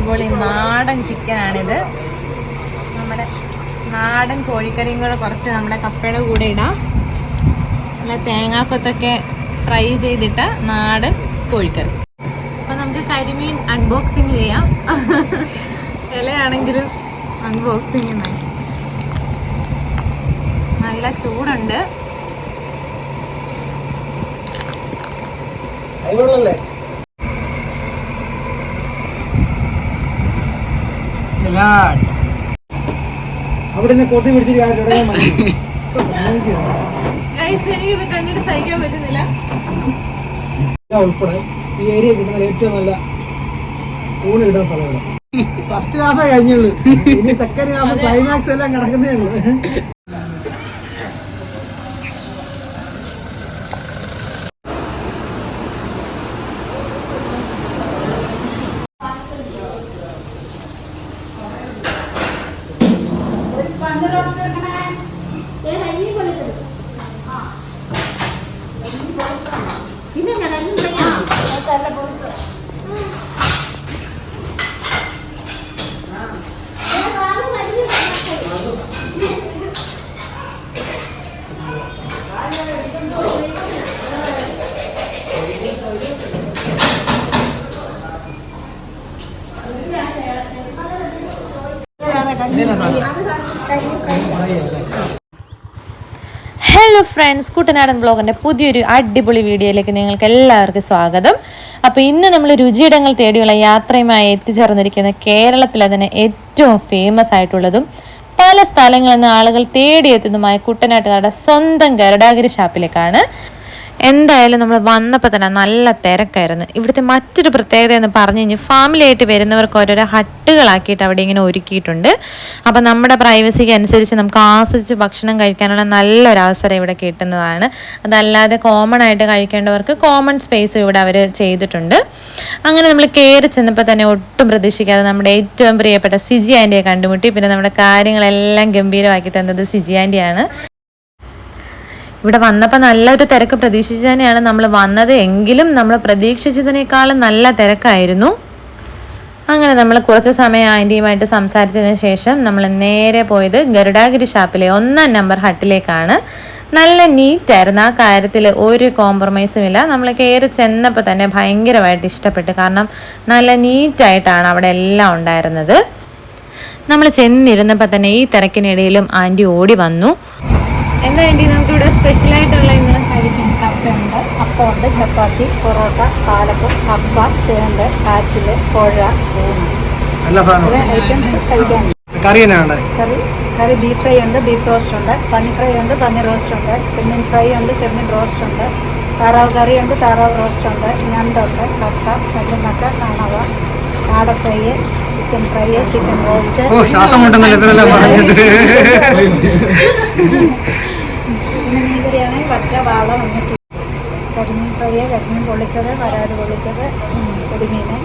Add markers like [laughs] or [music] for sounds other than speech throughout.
അടിപൊളി നാടൻ ചിക്കനാണിത്. നമ്മുടെ നാടൻ കോഴിക്കറിയും കൂടെ കുറച്ച് നമ്മുടെ കപ്പയുടെ കൂടെ ഇടാം. നല്ല തേങ്ങാക്കൊത്തൊക്കെ ഫ്രൈ ചെയ്തിട്ട നാടൻ കോഴിക്കറി. അപ്പം നമുക്ക് കരിമീൻ അൺബോക്സിങ് ചെയ്യാം. ഇലയാണെങ്കിലും അൺബോക്സിങ് നല്ല ചൂടുണ്ട്. അതിനുള്ളല്ലേ അവിടെ നിന്ന് കൊത്തി പിടിച്ചിട്ട് [laughs] എനിക്കിത് കണ്ടിട്ട് സഹിക്കാൻ പറ്റുന്നില്ല. ഉൾപ്പെടെ ഈ ഏരിയ കിട്ടുന്ന ഏറ്റവും നല്ല ഊണ് കിട്ടുന്ന സ്ഥലമാണ്. ഫസ്റ്റ് ഹാഫേ കഴിഞ്ഞുള്ളൂ ഇനി സെക്കൻഡ് ഹാഫ് ക്ലൈമാക്സ് എല്ലാം കിടക്കുന്നേ ഉള്ളൂ. [laughs] ডক্টরখানা ഹലോ ഫ്രണ്ട്സ് കുട്ടനാടൻ ബ്ലോഗിന്റെ പുതിയൊരു അടിപൊളി വീഡിയോയിലേക്ക് നിങ്ങൾക്ക് എല്ലാവർക്കും സ്വാഗതം. അപ്പോൾ ഇന്ന് നമ്മൾ രുചിയിടങ്ങൾ തേടിയുള്ള യാത്രയുമായി എത്തിച്ചേർന്നിരിക്കുന്ന കേരളത്തിലെ തന്നെ ഏറ്റവും ഫേമസ് ആയിട്ടുള്ളതും പല സ്ഥലങ്ങളിൽ നിന്ന് ആളുകൾ തേടിയെത്തുന്നതുമായ കുട്ടനാട്ടുകാരുടെ സ്വന്തം ഗരുഡാഗിരി ഷാപ്പിലേക്കാണ് എന്തായാലും നമ്മൾ വന്നപ്പോൾ തന്നെ നല്ല തിരക്കായിരുന്നു. ഇവിടുത്തെ മറ്റൊരു പ്രത്യേകത എന്ന് പറഞ്ഞു കഴിഞ്ഞാൽ ഫാമിലിയായിട്ട് വരുന്നവർക്ക് ഓരോരോ ഹട്ടുകളാക്കിയിട്ട് അവിടെ ഇങ്ങനെ ഒരുക്കിയിട്ടുണ്ട്. അപ്പം നമ്മുടെ പ്രൈവസിക്ക് അനുസരിച്ച് നമുക്ക് ആസ്വദിച്ച് ഭക്ഷണം കഴിക്കാനുള്ള നല്ലൊരു അവസരം ഇവിടെ കിട്ടുന്നതാണ്. അതല്ലാതെ കോമൺ ആയിട്ട് കഴിക്കേണ്ടവർക്ക് കോമൺ സ്പേസ് ഇവിടെ അവർ ചെയ്തിട്ടുണ്ട്. അങ്ങനെ നമ്മൾ കയറി ചെന്നപ്പോൾ തന്നെ ഒട്ടും പ്രതീക്ഷിക്കാതെ നമ്മുടെ ഏറ്റവും പ്രിയപ്പെട്ട സിജി ആന്റിയെ കണ്ടുമുട്ടി. പിന്നെ നമ്മുടെ കാര്യങ്ങളെല്ലാം ഗംഭീരമാക്കി തന്നത് സിജി ആന്റിയാണ് ഇവിടെ വന്നപ്പോൾ നല്ലൊരു തിരക്ക് പ്രതീക്ഷിച്ച് തന്നെയാണ് നമ്മൾ വന്നത്. എങ്കിലും നമ്മൾ പ്രതീക്ഷിച്ചതിനേക്കാളും നല്ല തിരക്കായിരുന്നു. അങ്ങനെ നമ്മൾ കുറച്ച് സമയം ആന്റിയുമായിട്ട് സംസാരിച്ചതിന് ശേഷം നമ്മൾ നേരെ പോയത് ഗരുഡാഗിരി ഷാപ്പിലെ ഒന്നാം നമ്പർ ഹട്ടിലേക്കാണ്. നല്ല നീറ്റായിരുന്നു. ആ കാര്യത്തിൽ ഒരു കോംപ്രമൈസും ഇല്ല. നമ്മൾ കയറി ചെന്നപ്പോൾ തന്നെ ഭയങ്കരമായിട്ട് ഇഷ്ടപ്പെട്ടു. കാരണം നല്ല നീറ്റായിട്ടാണ് അവിടെ എല്ലാം ഉണ്ടായിരുന്നത്. നമ്മൾ ചെന്നിരുന്നപ്പോൾ തന്നെ ഈ തിരക്കിനിടയിലും ആന്റി ഓടി വന്നു. എന്താ ആന്റി സ്പെഷ്യൽ ആയിട്ടുള്ള ഇന്ന്? കഴിക്കും കപ്പയുണ്ട്. അപ്പമുണ്ട് ചപ്പാത്തി പൊറോട്ട പാലപ്പം കപ്പ ചേമ്പ് കാച്ചിൽ കോഴ ഊണ് എല്ലാ സാധനവും ഐറ്റംസ് കഴിക്കാൻ. കറി തന്നെ കറി? കറി ബീഫ് ഫ്രൈ ഉണ്ട് ബീഫ് റോസ്റ്റ് ഉണ്ട്. പന്നി ഫ്രൈ ഉണ്ട് പന്നി റോസ്റ്റ് ഉണ്ട്. ചെമ്മീൻ ഫ്രൈ ഉണ്ട് ചെമ്മീൻ റോസ്റ്റ് ഉണ്ട്. താറാവ് കറി ഉണ്ട് താറാവ് റോസ്റ്റ് ഉണ്ട്. ഞണ്ടുണ്ട് കക്ക കല്ലുമക്ക കണവ കാട fry chicken fry chicken roast ശ്വാസം [laughs] മുട്ടുന്നല്ലോ ഇതെല്ലാം പറഞ്ഞിട്ട് പിന്നെ വറ്റ വാള മഞ്ഞട്ടി കരിമീൻ ഫ്രൈ കരിമീൻ പൊള്ളിച്ചത് വരാട് പൊള്ളിച്ചത് കൊടിമീന്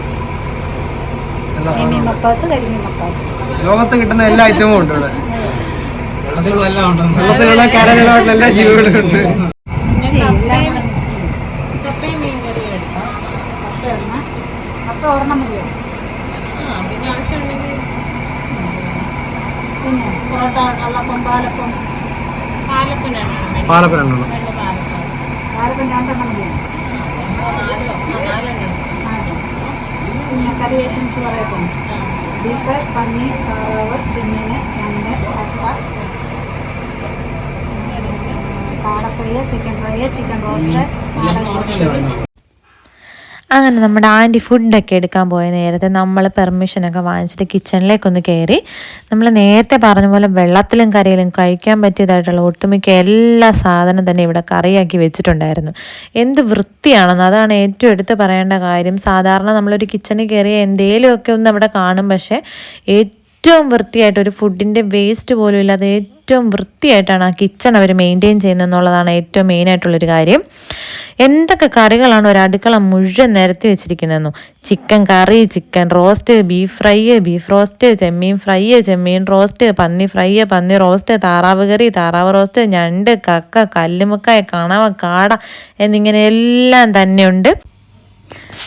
കരിമീൻ മപ്പാസ് കരിമീൻ മപ്പാസ് ലോകത്ത് കിട്ടുന്ന എല്ലാ ഐറ്റവും ഉണ്ട് ഇവിടെ. വെള്ളത്തിലുള്ള എല്ലാ ജീവികളും ഉണ്ട്. ഒരെണ്ണം മതിയോ? പിന്നെ ആവശ്യമുണ്ടെങ്കിൽ പിന്നെ പൊറോട്ട കള്ളപ്പം പാലപ്പം. പാലപ്പനാണ് പാലപ്പം രണ്ടെണ്ണം കറി ഐറ്റംസ് പറയട്ടെ. ബീഫ് പന്നി താറാവ് ചെമ്മീൻ ഞണ്ട് കട്ട കാട fry chicken fry chicken roast നാടൻ അങ്ങനെ നമ്മുടെ ആന്റി ഫുഡൊക്കെ എടുക്കാൻ പോയ നേരത്തെ നമ്മൾ പെർമിഷനൊക്കെ വാങ്ങിച്ചിട്ട് കിച്ചണിലേക്കൊന്ന് കയറി നമ്മൾ നേരത്തെ പറഞ്ഞ പോലെ വെള്ളത്തിലും കറിയിലും കഴിക്കാൻ പറ്റിയതായിട്ടുള്ള ഒട്ടുമിക്ക എല്ലാ സാധനം തന്നെ ഇവിടെ കറിയാക്കി വെച്ചിട്ടുണ്ടായിരുന്നു. എന്ത് വൃത്തിയാണെന്ന് അതാണ് ഏറ്റവും എടുത്ത് പറയേണ്ട കാര്യം. സാധാരണ നമ്മളൊരു കിച്ചണിൽ കയറിയ എന്തേലുമൊക്കെ ഒന്ന് അവിടെ കാണും. പക്ഷേ ഏറ്റവും വൃത്തിയായിട്ട് ഒരു ഫുഡിന്റെ വേസ്റ്റ് പോലും ഇല്ലാതെ ഏറ്റവും വൃത്തിയായിട്ടാണ് ആ കിച്ചൺ അവർ മെയിന്റെയിൻ ചെയ്യുന്നതെന്നുള്ളതാണ് ഏറ്റവും മെയിനായിട്ടുള്ളൊരു കാര്യം. എന്തൊക്കെ കറികളാണ് ഒരു അടുക്കള മുഴുവൻ നിരത്തി വെച്ചിരിക്കുന്നതെന്നു? ചിക്കൻ കറി chicken roast beef fry beef roast ചെമ്മീൻ ഫ്രൈ ചെമ്മീൻ റോസ്റ്റ് പന്നി ഫ്രൈ പന്നി റോസ്റ്റ് താറാവ് കറി താറാവ് റോസ്റ്റ് ഞണ്ട് കക്ക കല്ലുമുക്കായ കണവ കാട എന്നിങ്ങനെ എല്ലാം തന്നെയുണ്ട്.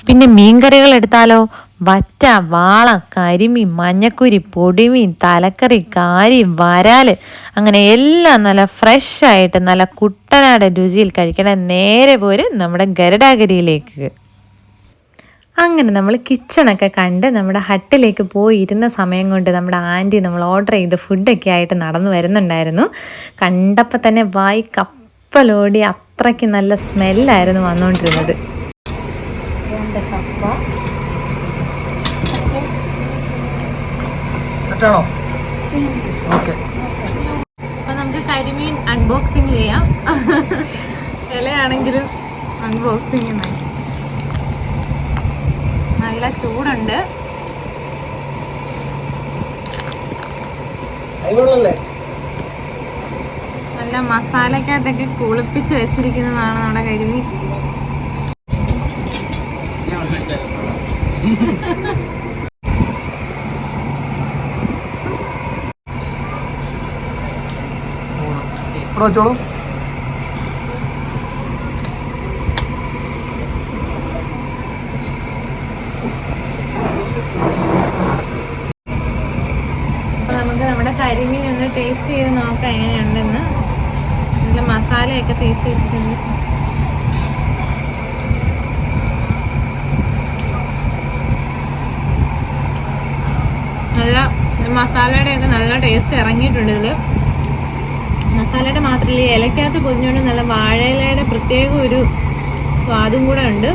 പിന്നെ മീൻ കറികൾ എടുത്താലോ? വറ്റ വാള കരിമീൻ മഞ്ഞക്കുരി പൊടിമീൻ തലക്കറി കാരി വരാൽ. അങ്ങനെ എല്ലാം നല്ല ഫ്രഷ് ആയിട്ട് നല്ല കുട്ടനാടൻ രുചിയിൽ കഴിക്കണ നേരെ പോര് നമ്മുടെ ഗരുഡാഗിരിയിലേക്ക്. അങ്ങനെ നമ്മൾ കിച്ചണൊക്കെ കണ്ട് നമ്മുടെ ഹട്ടിലേക്ക് പോയി ഇരുന്ന സമയം കൊണ്ട് നമ്മുടെ ആന്റി നമ്മൾ ഓർഡർ ചെയ്ത് ഫുഡൊക്കെ ആയിട്ട് നടന്നു വരുന്നുണ്ടായിരുന്നു. കണ്ടപ്പോൾ തന്നെ വായി കപ്പലോടി അത്രയ്ക്ക് നല്ല സ്മെല്ലായിരുന്നു വന്നുകൊണ്ടിരുന്നത് ചപ്പ? സെറ്റാണോ ഓക്കെ. അപ്പൊ നമുക്ക് കരിമീൻ അൺബോക്സിങ് ചെയ്യാം. ഇലയാണെങ്കിലും അൺബോക്സിങ് നല്ല ചൂടുണ്ട്. നല്ല മസാലക്കകത്തൊക്കെ കുളിപ്പിച്ച് വെച്ചിരിക്കുന്നതാണ് നമ്മുടെ കരിമീൻ. ഇവിടെ വെച്ചോളൂ നമുക്ക് നമ്മുടെ കരിമീൻ ഒന്ന് ടേസ്റ്റ് ചെയ്ത് നോക്കാം എങ്ങനെയുണ്ടെന്ന്. നല്ല മസാലയൊക്കെ തേച്ച് വെച്ചിട്ടുണ്ട്. നല്ല മസാലയുടെ ഒക്കെ നല്ല ടേസ്റ്റ് ഇറങ്ങിയിട്ടുണ്ട് ഇതിൽ. മസാലയുടെ മാത്രമല്ല ഈ ഇലക്കകത്ത് പൊതിഞ്ഞുകൊണ്ട് നല്ല വാഴയിലയുടെ പ്രത്യേക ഒരു സ്വാദും കൂടെ ഉണ്ട്.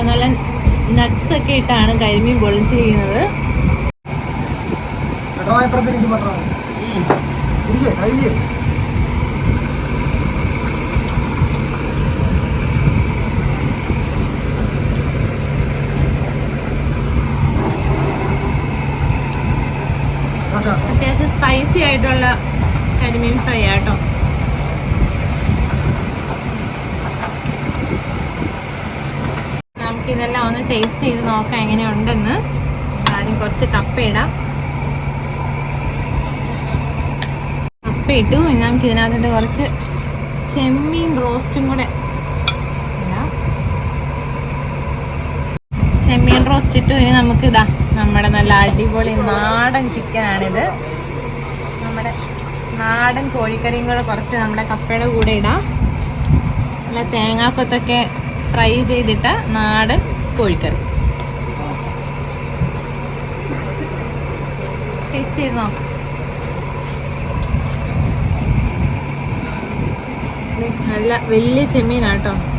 നല്ല നട്ട്സ് ഒക്കെ ഇട്ടാണ് കരിമീൻ പൊളിച്ചിരിക്കുന്നത് ഇരിക്കേ കഴിയേ സ്പൈസി ആയിട്ടുള്ള കരിമീൻ ഫ്രൈ ആട്ടോ. നമുക്കിതെല്ലാം ഒന്ന് ടേസ്റ്റ് ചെയ്ത് നോക്കാം എങ്ങനെയുണ്ടെന്ന്. ആദ്യം കുറച്ച് കപ്പ ഇടാം. കപ്പ ഇട്ടു. നമുക്ക് ഇതിനകത്തോട്ട് കുറച്ച് ചെമ്മീൻ റോസ്റ്റും കൂടെ ചെമ്മീൻ റോസ്റ്റ് ഇട്ടു. ഇനി നമുക്ക് ഇതാ നമ്മുടെ നല്ല അടിപൊളി നാടൻ ചിക്കനാണിത് നാടൻ കോഴിക്കറിയും കൂടെ കുറച്ച് നമ്മുടെ കപ്പയുടെ കൂടെ ഇടാം. നല്ല തേങ്ങാക്കൊത്തൊക്കെ ഫ്രൈ ചെയ്തിട്ട നാടൻ കോഴിക്കറി. ടേസ്റ്റ് ചെയ്ത് നോക്കാം. നല്ല വലിയ ചെമ്മീനാട്ടോ.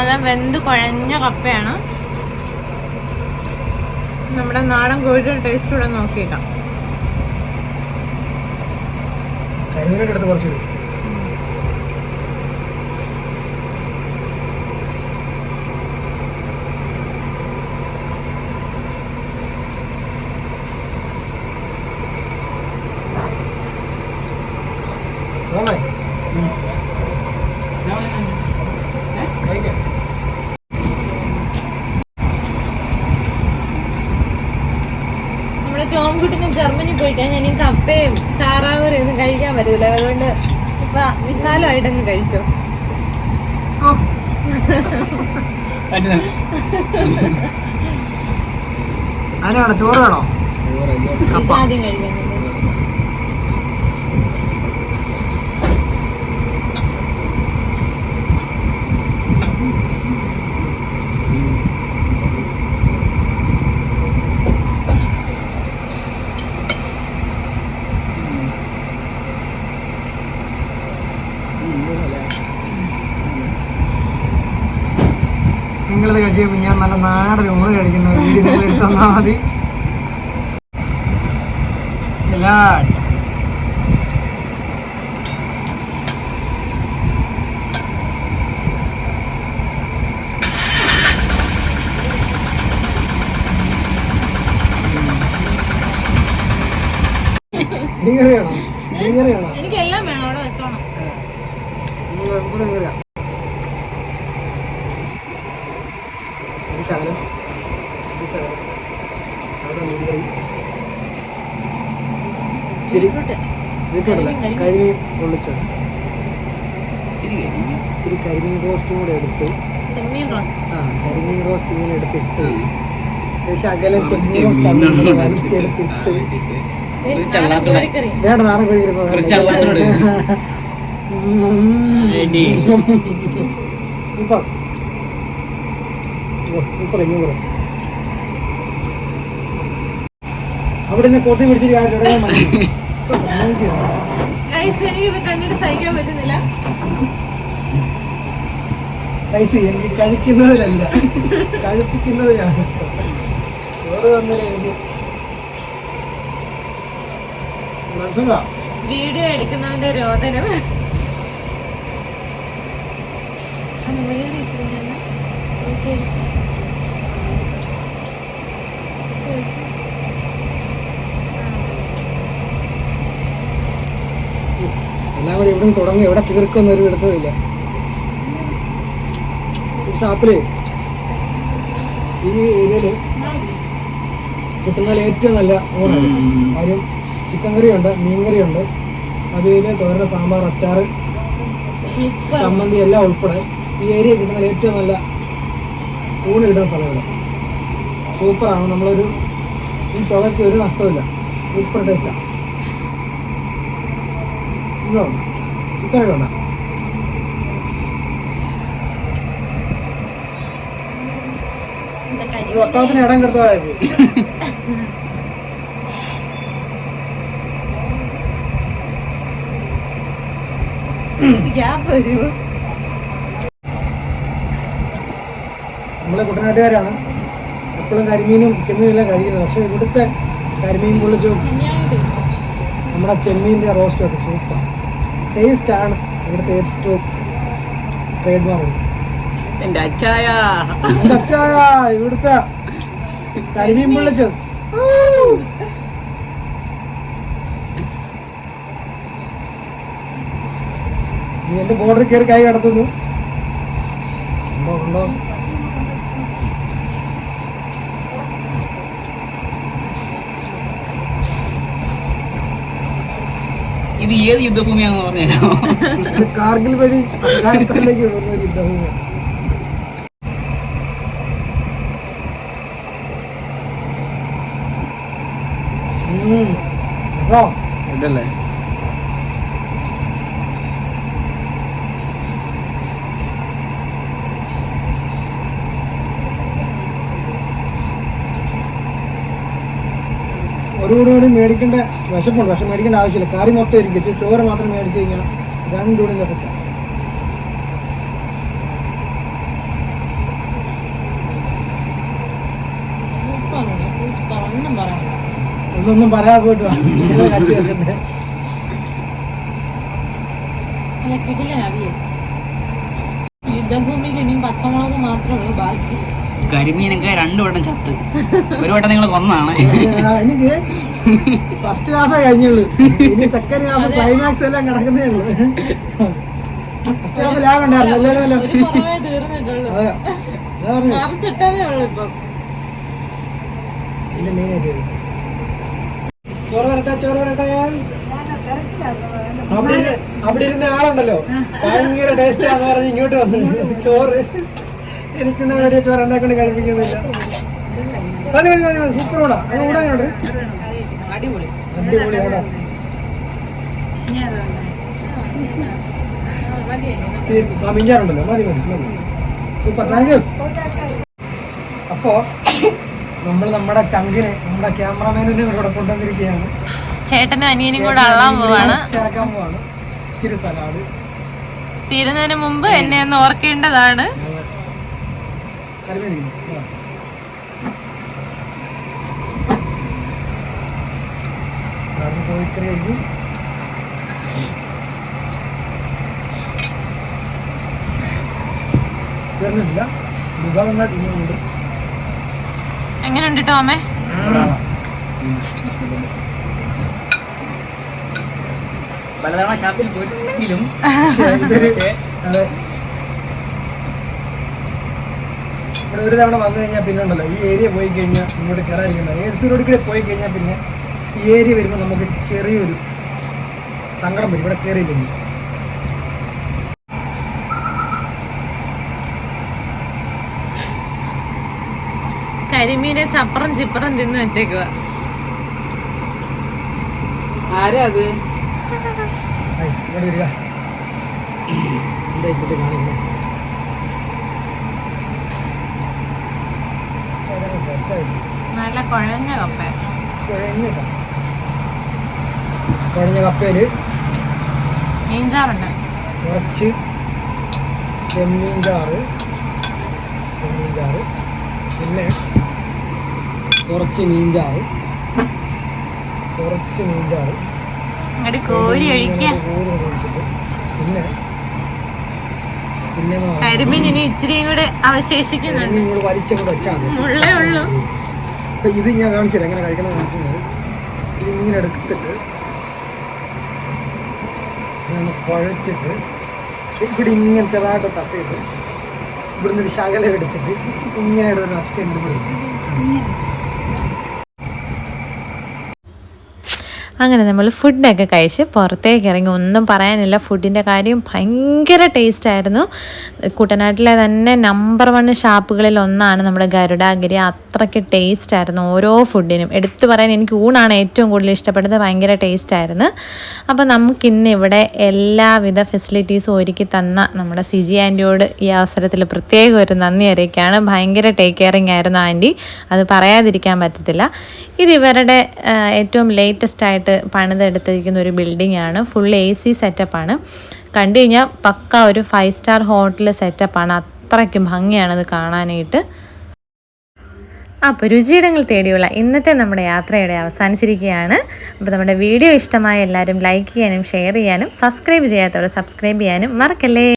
നല്ല വെന്ത് കുഴഞ്ഞ കപ്പയാണ്. നമ്മുടെ നാടൻ കോഴിയുടെ ടേസ്റ്റ് കൂടെ നോക്കിയേക്കാം. കരിമീനൊക്കെ എടുത്ത് കുറച്ച് വരും പോന്നേ? കഴിക്കാം. നമ്മുടെ ടോം കുട്ടിന് ജർമ്മനി പോയി കഴിഞ്ഞാൽ ഇനി കപ്പയും താറാവൂരും ഒന്നും കഴിക്കാൻ പറ്റില്ല അതുകൊണ്ട് ഇപ്പൊ വിശാലമായിട്ട് അങ്ങ് കഴിച്ചോ അതിനാണോ ചോറ് വേണോ? ആദ്യം കഴിക്കാൻ നിങ്ങളിത് ഞാൻ നല്ല നാടൻ ഊണ് കഴിക്കുന്ന വീഡിയോ എടുത്തു തന്നാൽ മതി മീൻകറി വേണോ മീൻകറി വേണോ എനിക്ക് എല്ലാം വേണം അവിടെ വെച്ചോണം ഇവിടെ മീൻകറിയാ ഒരു ശകലം ഒരു ശകലം സാധാ മീൻകറി ഇച്ചിരി ബീറ്റ്റൂട്ടല്ല കരിമീൻ പൊള്ളിച്ചത് ഇച്ചിരി കരിമീൻ റോസ്റ്റും കൂടെ എടുത്ത് ചെമ്മീൻ റോസ്റ്റ് ആ കരിമീൻ റോസ്റ്റ് ഇങ്ങനെ എടുത്തിട്ട് ശകലം ചെമ്മീൻ റോസ്റ്റ് അങ്ങനെ വലിച്ചെടുത്തിട്ട്. കോഴിക്കറി. വേണ്ട നാളെ സൂപ്പർ സൂപ്പർ ഇങ്ങനെ അവിടെ നിന്ന് കൊത്തി പിടിച്ചിട്ട് [laughs] എനിക്ക് ഇത് കണ്ടിട്ട് സഹിക്കാൻ പറ്റുന്നില്ല. പൈസ എനിക്ക് കഴിക്കുന്നതിലല്ല. കഴിപ്പിക്കുന്നതിലാണ് ഇഷ്ടം. ചോറ് തന്നില്ല എനിക്ക് വീഡിയോ എടുക്കുന്നവന്റെ രോദനം. എല്ലാം കൂടി എവിടെ തുടങ്ങി എവിടെ തീർക്കൊന്നും ഒരു എടുത്തതില്ല ഷാപ്പിൽ. ഈ ഏരിയയിൽ കിട്ടുന്നതിൽ ഏറ്റവും നല്ല ഊണാണ്. കാര്യം ചിക്കൻ കറിയുണ്ട് മീൻ കറിയുണ്ട്. അതിൽ തോരൻ സാമ്പാർ അച്ചാർ ചമ്മന്തി എല്ലാം ഉൾപ്പെടെ ഈ ഏരിയ കിട്ടുന്നതിൽ ഏറ്റവും നല്ല ഊണ് കിട്ടുന്ന സ്ഥലമാണ്. സൂപ്പറാണ്. നമ്മളൊരു ഈ തുകയ്ക്ക് ഒരു നഷ്ടമില്ല സൂപ്പർ ടേസ്റ്റാണ് ചിക്കൻ ഒക്കെ ഉണ്ടോ? ഒട്ടകത്തിന് ഇടം കെടുത്തതായി വരുമോ നമ്മളെ കുട്ടനാട്ടുകാരാണ്. എപ്പോഴും കരിമീനും ചെമ്മീനും എല്ലാം കഴിക്കുന്നത്. പക്ഷെ ഇവിടുത്തെ കരിമീൻ പൊള്ളിച്ചും നമ്മുടെ ചെമ്മീന്റെ റോസ്റ്റും ഒക്കെ സൂപ്പർ. ടേസ്റ്റാണ് ഇവിടുത്തെ ഏറ്റവും ട്രേഡ് മാർക്ക് എന്റെ അച്ചായ. അച്ചായ ഇവിടുത്തെ കരിമീൻ പൊള്ളിച്ചു നീ എന്റെ ബോർഡറിൽ കയറി കൈ കടത്തുന്നു. ഉണ്ടോ ഇത് ഏത് യുദ്ധഭൂമിയാണെന്ന് പറഞ്ഞോ കാർഗിൽ വഴി അഫ്ഗാനിസ്ഥാനിലേക്ക് വിടുന്ന ഒരു യുദ്ധഭൂമിയാണ്. ഇതല്ലേ? ഒരു കൂടി കൂടി മേടിക്കേണ്ട വിശപ്പുണ്ട്. പക്ഷെ മേടിക്കേണ്ട ആവശ്യമില്ല. കറി മൊത്തം ഇരിക്കും. ചോറ് മാത്രം മേടിച്ച് കഴിഞ്ഞാൽ രണ്ടുകൂടി എഫക്റ്റാണ് സൂപ്പറുണ്ട് സൂപ്പർ ഒന്നും പറയാം ഒന്നൊന്നും പറയാൻ പോയിട്ട് യുദ്ധഭൂമിക്ക് ഇനിയും പച്ചമുളക് മാത്രമേ ഉള്ളൂ ബാക്കി. കരിമീനൊക്കെ രണ്ടു വട്ടം ചത്ത്. ഒരു വട്ടം നിങ്ങൾ കൊന്നാണ്. എനിക്ക് ഫസ്റ്റ് ഹാഫ് കഴിഞ്ഞുള്ളൂ. ഇനി സെക്കൻഡ് ഹാഫ് ക്ലൈമാക്സ് എല്ലാം കിടക്കുന്നേ ഉള്ളൂ. ഫസ്റ്റ് ഹാഫ് ലാഭം ഉണ്ടായിരുന്നു. പിന്നെ അല്ലേ ചോറ് വരട്ടെ ചോറ് വരട്ടെ. അവിടെ അവിടെ ഇരുന്ന ആളുണ്ടല്ലോ. ഭയങ്കര ടേസ്റ്റ് ആന്ന് പറഞ്ഞ് ഇങ്ങോട്ട് വന്നു ചോറ്. എനിക്കുണ്ട ചോറ് എന്നെ കഴിപ്പിക്കുന്നില്ല. മതി മതി മതി മതി. സൂപ്പർ കൂടാ അത് കൂടാ അടിപൊളി അടിപൊളി അവിടെ ആ മിഞ്ചാറുണ്ടല്ലോ. മതി മതി സൂപ്പർ താങ്ക് യു അപ്പോ നമ്മൾ നമ്മുടെ ചങ്കിനെ നമ്മുടെ ക്യാമറമാനിനെ ഇവിടെ കൊണ്ടുവന്നിരിക്കുകയാണ്. ചേട്ടനും അനിയനും കൂടെ അള്ളാൻ പോവാണ്. ചേർക്കാൻ പോവാണ്. ഇച്ചിരി സലാഡ് തീരുന്നതിന് മുമ്പ് എന്നെ ഒന്ന് ഓർക്കേണ്ടതാണ്. തീർന്നിട്ടില്ല വിഭവങ്ങൾ ഇനിയുണ്ട്. എങ്ങനെയുണ്ട് ടോമേ? പലതവണ ഷാപ്പിൽ പോയിട്ടുണ്ടെങ്കിലും [laughs] ഇവിടെ ഒരു തവണ വന്നു കഴിഞ്ഞാൽ പിന്നെ ഉണ്ടല്ലോ. ഈ ഏരിയ പോയി കഴിഞ്ഞാൽ ഇങ്ങോട്ട് കയറാതിരിക്കുന്നത് എ സി റോഡിൽ കൂടെ പോയി കഴിഞ്ഞാൽ പിന്നെ ഈ ഏരിയ വരുമ്പോൾ നമുക്ക് ചെറിയൊരു സങ്കടം വരും. ഇവിടെ കയറിയില്ലെങ്കിൽ കരിമീനെ ചപ്പറം ചിപ്പറം തിന്ന് വെച്ചേക്കുക ആരാ അത്? നല്ല കുഴഞ്ഞ കപ്പ. കുഴഞ്ഞ. കുഴഞ്ഞ മീൻചാറുണ്ട്. കുറച്ച് ചെമ്മീൻ ചാറ് ചെമ്മീൻ ചാറ് പിന്നെ കുറച്ച് മീൻ ചാറ് കുറച്ച് മീൻ ചാറ് അങ്ങോട്ട് കോരി പിന്നെ പിന്നെ കരിമീൻ ഇനി ഇച്ചിരിയും കൂടെ അവശേഷിക്കുന്നുണ്ട്. നിങ്ങൾ വലിച്ചങ്ങോട്ട് വെച്ചാൽ മതി. ഉള്ളേ ഉള്ളൂ. അപ്പൊ ഇത് ഞാൻ കാണിച്ചില്ല. എങ്ങനെ കഴിക്കണം കാണിച്ചു ഇത് ഇങ്ങനെ എടുത്തിട്ട് ഞാൻ കുഴച്ചിട്ട് ഇവിടെ ഇങ്ങനെ ചെറുതായിട്ട് തട്ടിയിട്ട് ഇവിടുന്ന് ഒരു ശകലം എടുത്തിട്ട് ഇങ്ങനെ എടുത്തിട്ട് ഒറ്റ ഇങ്ങോട്ട് അങ്ങനെ നമ്മൾ ഫുഡൊക്കെ കഴിച്ച് പുറത്തേക്ക് ഇറങ്ങി. ഒന്നും പറയാനില്ല. ഫുഡിന്റെ കാര്യം ഭയങ്കര ടേസ്റ്റായിരുന്നു കുട്ടനാട്ടിലെ തന്നെ നമ്പർ വൺ ഷാപ്പുകളിൽ ഒന്നാണ് നമ്മുടെ ഗരുഡാഗിരി. അത്രയ്ക്ക് ടേസ്റ്റായിരുന്നു ഓരോ ഫുഡിനും എടുത്തു പറയാൻ എനിക്ക് ഊണാണ് ഏറ്റവും കൂടുതൽ ഇഷ്ടപ്പെട്ടത്. ഭയങ്കര ടേസ്റ്റായിരുന്നു അപ്പോൾ നമുക്കിന്ന് ഇവിടെ എല്ലാവിധ ഫെസിലിറ്റീസും ഒരുക്കി തന്ന നമ്മുടെ സിജി ആന്റിയോട് ഈ അവസരത്തിൽ പ്രത്യേകം ഒരു നന്ദി അറിയിക്കുകയാണ്. ഭയങ്കര ടേക്ക് കെയറിങ് ആയിരുന്നു ആന്റി അത് പറയാതിരിക്കാൻ പറ്റത്തില്ല. ഇത് ഇവരുടെ ഏറ്റവും ലേറ്റസ്റ്റ് ആയിട്ട് പണിതെടുത്തിരിക്കുന്ന ഒരു ബിൽഡിംഗ് ആണ് ഫുൾ എ സി സെറ്റപ്പാണ്. കണ്ടു കഴിഞ്ഞാൽ പക്ക ഒരു ഫൈവ് സ്റ്റാർ ഹോട്ടൽ സെറ്റപ്പാണ്. അത്രയ്ക്കും ഭംഗിയാണത് കാണാനായിട്ട്. അപ്പോൾ രുചിയിടങ്ങൾ തേടിയുള്ള ഇന്നത്തെ നമ്മുടെ യാത്രയുടെ അവസാനിച്ചിരിക്കുകയാണ്. അപ്പോൾ നമ്മുടെ വീഡിയോ ഇഷ്ടമായ എല്ലാവരും ലൈക്ക് ചെയ്യാനും ഷെയർ ചെയ്യാനും സബ്സ്ക്രൈബ് ചെയ്യാത്തവർ സബ്സ്ക്രൈബ് ചെയ്യാനും മറക്കല്ലേ?